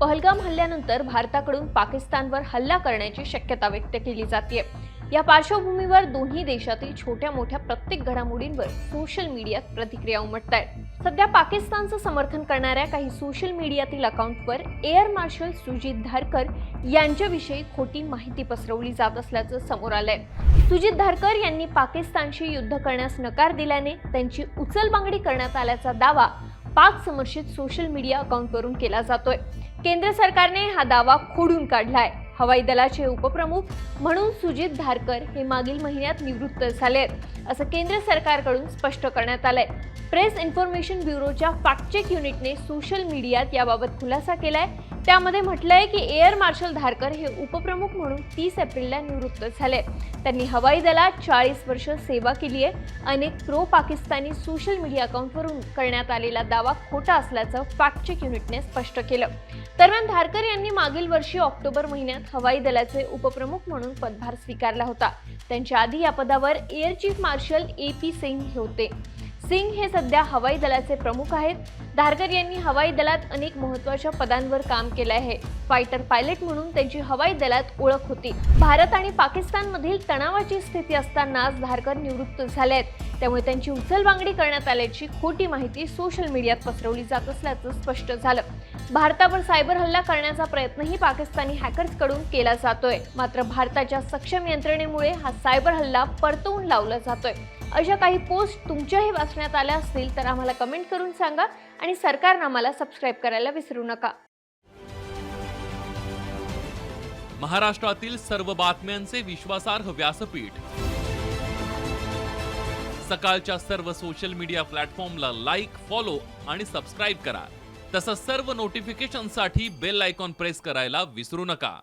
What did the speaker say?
पहलगाम हल्ल्यानंतर भारताकडून पाकिस्तानवर हल्ला करण्याची शक्यता व्यक्त केली जाते या पार्श्वभूमीवर दोन्ही देशातील छोट्या मोठ्या प्रत्येक घडामोडींवर सोशल मीडियात प्रतिक्रिया उमटत आहेत सध्या पाकिस्तानचं समर्थन करणाऱ्या काही सोशल मीडियातील अकाउंटवर एअर मार्शल सुजित धारकर यांच्याविषयी खोटी माहिती पसरवली जात असल्याचं समोर आलंय. सुजित धारकर यांनी पाकिस्तानशी युद्ध करण्यास नकार दिल्याने त्यांची उचलबांगडी करण्यात आल्याचा दावा पाक समर्शित सोशल मीडिया अकाउंटवरून केला जातोय. केंद्र सरकारने हा दावा खोडून काढलाय. हवाई दलाचे उपप्रमुख म्हणून सुजित धारकर हे मागील महिन्यात निवृत्त झाले आहेत असं केंद्र सरकारकडून स्पष्ट करण्यात आलंय. प्रेस इन्फॉर्मेशन ब्युरोच्या फॅक्टचेक युनिटने सोशल मीडियात याबाबत खुलासा केलाय. त्यामध्ये म्हटलंय की एअर मार्शल धारकर हे उपप्रमुख म्हणून तीस एप्रिलला निवृत्त झाले. त्यांनी हवाई दलात चाळीस वर्ष सेवा केली आहे अनेक प्रो पाकिस्तानी सोशल मीडिया अकाउंटवरून करण्यात आलेला दावा खोटा असल्याचं फॅक्टचेक युनिटने स्पष्ट केलं. दरम्यान धारकर यांनी मागील वर्षी ऑक्टोबर महिन्यात हवाई दलाचे उपप्रमुख म्हणून पदभार स्वीकारला होता. त्यांच्या आधी या पदावर air chief marshal A P Singh हे होते. सिंग हे सध्या हवाई दलाचे प्रमुख आहेत. धारकर यांनी हवाई दलात अनेक महत्त्वाच्या पदांवर काम केलं आहे. फायटर पायलट म्हणून त्यांची हवाई दलात ओळख होती. भारत आणि पाकिस्तानमधील तणावाची स्थिती असतानाच धारकर निवृत्त झाले आहेत. त्यामुळे त्यांची उचलबांगडी करण्यात आल्याची खोटी माहिती सोशल मीडियात पसरवली जात असल्याचं स्पष्ट झालं. भारतावर सायबर हल्ला करण्याचा प्रयत्नही पाकिस्तानी हॅकर्सकडून केला जातोय. मात्र भारताच्या सक्षम यंत्रणेमुळे हा सायबर हल्ला परतवून लावला जातोय. अशा काही पोस्ट तुमच्याही वाचण्यात आल्या असतील तर आम्हाला कमेंट करून सांगा आणि सरकारनं आम्हाला सबस्क्राईब करायला विसरू नका. महाराष्ट्रातील सर्व बातम्यांचे विश्वासार्ह व्यासपीठ. सकाळच्या सर्व सोशल मीडिया प्लॅटफॉर्मला लाईक फॉलो आणि सबस्क्राईब करा. तसंच सर्व नोटिफिकेशनसाठी बेल आयकॉन प्रेस करायला विसरू नका.